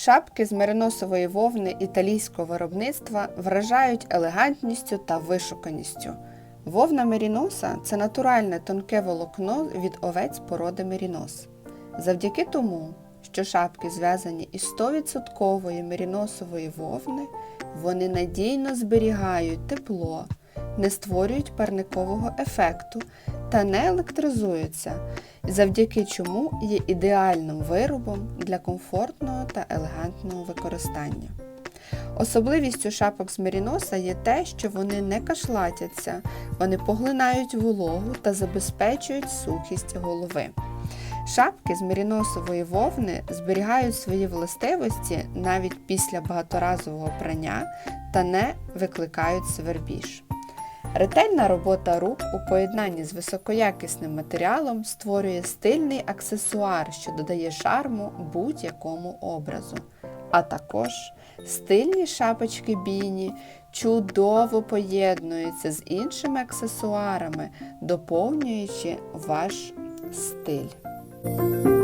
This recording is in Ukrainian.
Шапки з мериносової вовни італійського виробництва вражають елегантністю та вишуканістю. Вовна меріноса це натуральне тонке волокно від овець породи мерінос. Завдяки тому, що шапки зв'язані із 100% меріносової вовни, вони надійно зберігають тепло, не створюють парникового ефекту та не електризуються, завдяки чому є ідеальним виробом для комфортного та елегантного використання. Особливістю шапок з меріноса є те, що вони не кашлатяться, вони поглинають вологу та забезпечують сухість голови. Шапки з меріносової вовни зберігають свої властивості навіть після багаторазового прання та не викликають свербіж. Ретельна робота рук у поєднанні з високоякісним матеріалом створює стильний аксесуар, що додає шарму будь-якому образу. А також стильні шапочки біні чудово поєднуються з іншими аксесуарами, доповнюючи ваш стиль.